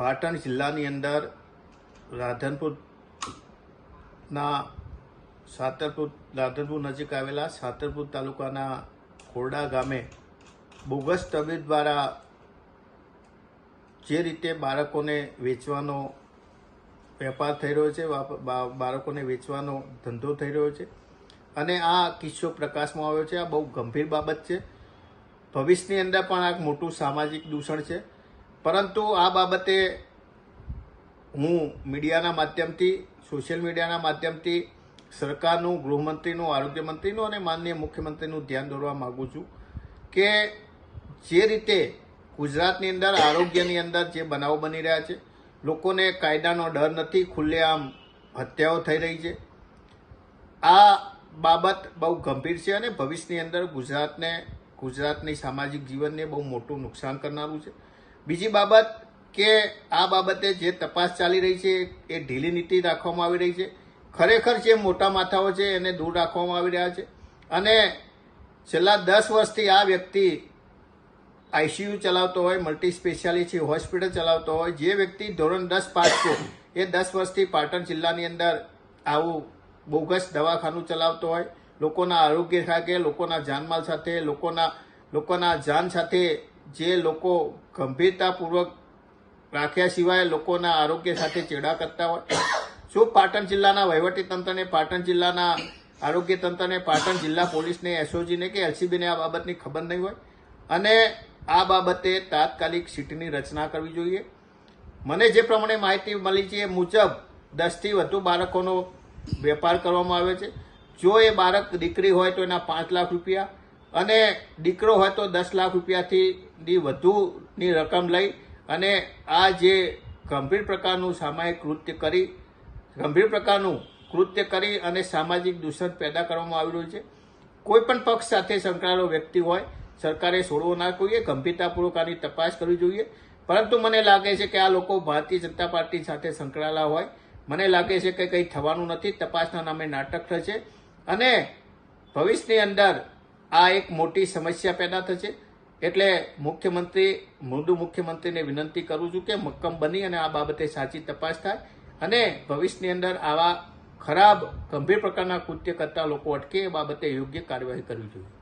પાટણ જિલ્લાની અંદર રાધનપુરના સાતરપુર, રાધનપુર નજીક આવેલા સાતરપુર તાલુકાના ખોરડા ગામે બોગસ તબીબ દ્વારા જે રીતે બાળકોને વેચવાનો વેપાર થઈ રહ્યો છે બાળકોને વેચવાનો ધંધો થઈ રહ્યો છે અને આ કિસ્સો પ્રકાશમાં આવ્યો છે. આ બહુ ગંભીર બાબત છે. ભવિષ્યની અંદર પણ આ મોટું સામાજિક દૂષણ છે. પરંતુ આ બાબતે હું મીડિયાના માધ્યમથી, સોશિયલ મીડિયાના માધ્યમથી સરકારનું, ગૃહમંત્રીનું આરોગ્ય મંત્રીનું અને માનનીય મુખ્યમંત્રીનું ધ્યાન દોરવા માગું છું કે જે રીતે ગુજરાતની અંદર, આરોગ્યની અંદર જે બનાવો બની રહ્યા છે, લોકોને કાયદાનો ડર નથી ખુલ્લેઆમ હત્યાઓ થઈ રહી છે. આ બાબત બહુ ગંભીર છે અને ભવિષ્યની અંદર ગુજરાતને, ગુજરાતની સામાજિક જીવનને બહુ મોટું નુકસાન કરનારું છે. બીજી બાબત કે આ બાબતે જે તપાસ ચાલી રહી છે, એ ઢીલી નીતિ રાખવામાં આવી રહી છે. ખરેખર જે મોટા માથાઓ છે, એને દૂર રાખવામાં આવી રહ્યા છે. અને છેલ્લા દસ વર્ષથી આ વ્યક્તિ આઈસીયુ ચલાવતો હોય, મલ્ટી સ્પેશિયાલિટી હોસ્પિટલ ચલાવતો હોય, જે વ્યક્તિ ધોરણ દસ પાસ છે, એ દસ વર્ષથી પાટણ જિલ્લાની અંદર આવું બોગસ દવાખાનું ચલાવતો હોય, લોકોના આરોગ્ય સાથે લોકોના જાનમાલ સાથે, લોકોના લોકોના જાન સાથે જે લોકો ગંભીરતાપૂર્વક રાખ્યા સિવાય લોકોના આરોગ્ય સાથે ચેડા કરતા હોય. શું પાટણ જિલ્લાના વહીવટીતંત્રને પાટણ જિલ્લાના આરોગ્ય તંત્રને, પાટણ જિલ્લા પોલીસને, એસઓજીને કે એલસીબીને આ બાબતની ખબર નહીં હોય? અને આ બાબતે તાત્કાલિક સીટની રચના કરવી જોઈએ. મને જે પ્રમાણે માહિતી મળી છે એ મુજબ દસથી વધુ બાળકોનો વેપાર કરવામાં આવે છે. જો એ બાળક દીકરી હોય તો એના પાંચ લાખ રૂપિયા અને દીકરો હોય તો દસ લાખ રૂપિયાથી વધુની રકમ લઈ અને આ જે ગંભીર પ્રકારનું સામાયિક કૃત્ય કરી, ગંભીર પ્રકારનું કૃત્ય કરી અને સામાજિક દૂષણ પેદા કરવામાં આવી રહ્યું છે કોઈપણ પક્ષ સાથે સંકળાયેલો વ્યક્તિ હોય, સરકારે છોડવો ના જોઈએ, ગંભીરતાપૂર્વક આની તપાસ કરવી જોઈએ. પરંતુ મને લાગે છે કે આ લોકો ભારતીય જનતા પાર્ટી સાથે સંકળાયેલા હોય. મને લાગે છે કે કંઈ થવાનું નથી, તપાસના નામે નાટક થશે. અને ભવિષ્યની અંદર આ એક મોટી સમસ્યા પેદા થશે. એટલે મુખ્યમંત્રી મૃદુ મુખ્યમંત્રીને વિનંતી કરું છું કે મક્કમ બની અને આ બાબતે સાચી તપાસ થાય અને ભવિષ્યની અંદર આવા ખરાબ, ગંભીર પ્રકારના કૃત્ય કરતા લોકો અટકે એ બાબતે યોગ્ય કાર્યવાહી કરવી જોઈએ.